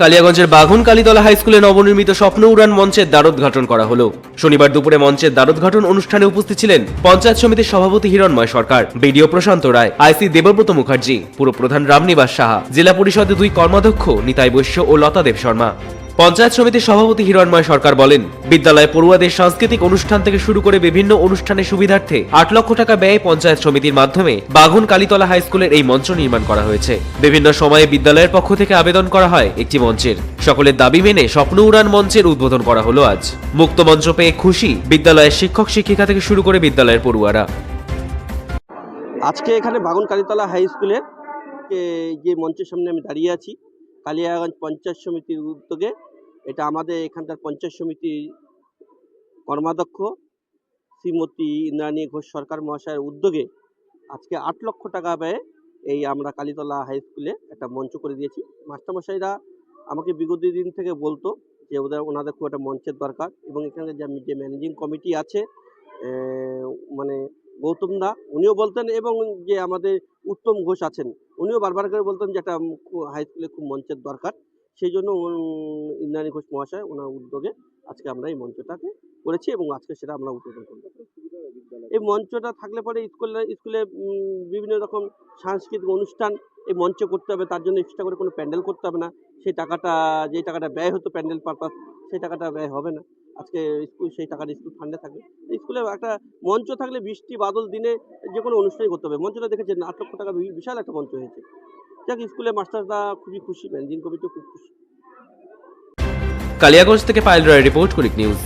কালিয়াগঞ্জের বাঘন Kalitala high স্কুলে নবনির্মিত স্বপ্ন উড়ান মঞ্চের দ্বারোদ্ঘাটন করা হলো। শনিবার দুপুরে মঞ্চের দ্বারোদ্ঘাটন অনুষ্ঠানে উপস্থিত ছিলেন পঞ্চায়েত সমিতির সভাপতি হিরণময় সরকার, বিডিও প্রশান্ত রায়, আইসি দেবব্রত মুখার্জি, পুরপ্রধান রামনিবাস সাহা, জেলা পরিষদের দুই কর্মাধ্যক্ষ নিতাই বৈশ্য ও লতা দেব শর্মা। পঞ্চায়েত সমিতির সভাপতি হিরণময় সরকার বলেন, বিদ্যালয়ে পড়ুয়াদের সাংস্কৃতিক অনুষ্ঠান থেকে শুরু করে বিভিন্ন অনুষ্ঠানের সুবিধার্থে আট লক্ষ টাকা ব্যয়ে পঞ্চায়েত সমিতির মাধ্যমে বাঘন কালীতলা হাই স্কুলের এই মঞ্চ নির্মাণ করা হয়েছে। বিভিন্ন সময়ে বিদ্যালয়ের পক্ষ থেকে আবেদন করা হয় একটি মঞ্চের। সকলের দাবি মেনে স্বপ্ন উড়ান মঞ্চের উদ্বোধন করা হলো আজ। মুক্ত মঞ্চ পেয়ে খুশি বিদ্যালয়ের শিক্ষক শিক্ষিকা থেকে শুরু করে বিদ্যালয়ের পড়ুয়ারা। আজকে এখানে বাগুন কালীতলা হাই স্কুলের যে মঞ্চের সামনে আমি দাঁড়িয়ে আছি। কালিয়াগঞ্জ পঞ্চায়েত সমিতির উদ্যোগে এটা আমাদের এখানকার পঞ্চায়েত সমিতি কর্মাধ্যক্ষ, শ্রীমতী ইন্দ্রাণী ঘোষ সরকার মহাশয়ের উদ্যোগে আজকে আট লক্ষ টাকা ব্যয়ে এই আমরা কালীতলা হাই স্কুলে একটা মঞ্চ করে দিয়েছি। মাস্টারমশাইরা আমাকে বিগত দিন থেকে বলতো যে ওদের ওনাদের খুব একটা মঞ্চের দরকার এবং এখানে যে ম্যানেজিং কমিটি আছে মানে গৌতম দা, উনিও বলতেন এবং যে আমাদের উত্তম ঘোষ আছেন, উনিও বারবার করে বলতেন যে একটা হাই স্কুলে খুব মঞ্চের দরকার। সেই জন্য ইন্দ্রাণী ঘোষ মহাশয় ওনার উদ্যোগে আজকে আমরা এই মঞ্চটাকে করেছি এবং আজকে সেটা আমরা উদ্বোধন করব। এই মঞ্চটা থাকলে পরে স্কুলে স্কুলে বিভিন্ন রকম সাংস্কৃতিক অনুষ্ঠান এই মঞ্চে করতে হবে, তার জন্য এক্সট্রা করে কোনো প্যান্ডেল করতে হবে না। সেই টাকাটা যে টাকাটা ব্যয় হতো প্যান্ডেল পারপাস সেই টাকাটা ব্যয় হবে না। আজকে স্কুল, সেই টাকাটা স্কুল ফান্ডে থাকবে। স্কুলে একটা মঞ্চ থাকলে বৃষ্টি, বাদল দিনে যে কোনো অনুষ্ঠানই করতে হবে। মঞ্চটা দেখেছেন, আট লক্ষ টাকা বিশাল একটা মঞ্চ হয়েছে। যাক স্কুলে মাস্টাররা খুবই খুশি, ম্যানেজিং কমিটিও খুব খুশি। কালিয়াগঞ্জ থেকে পাইল রয় রিপোর্ট করিক নিউজ।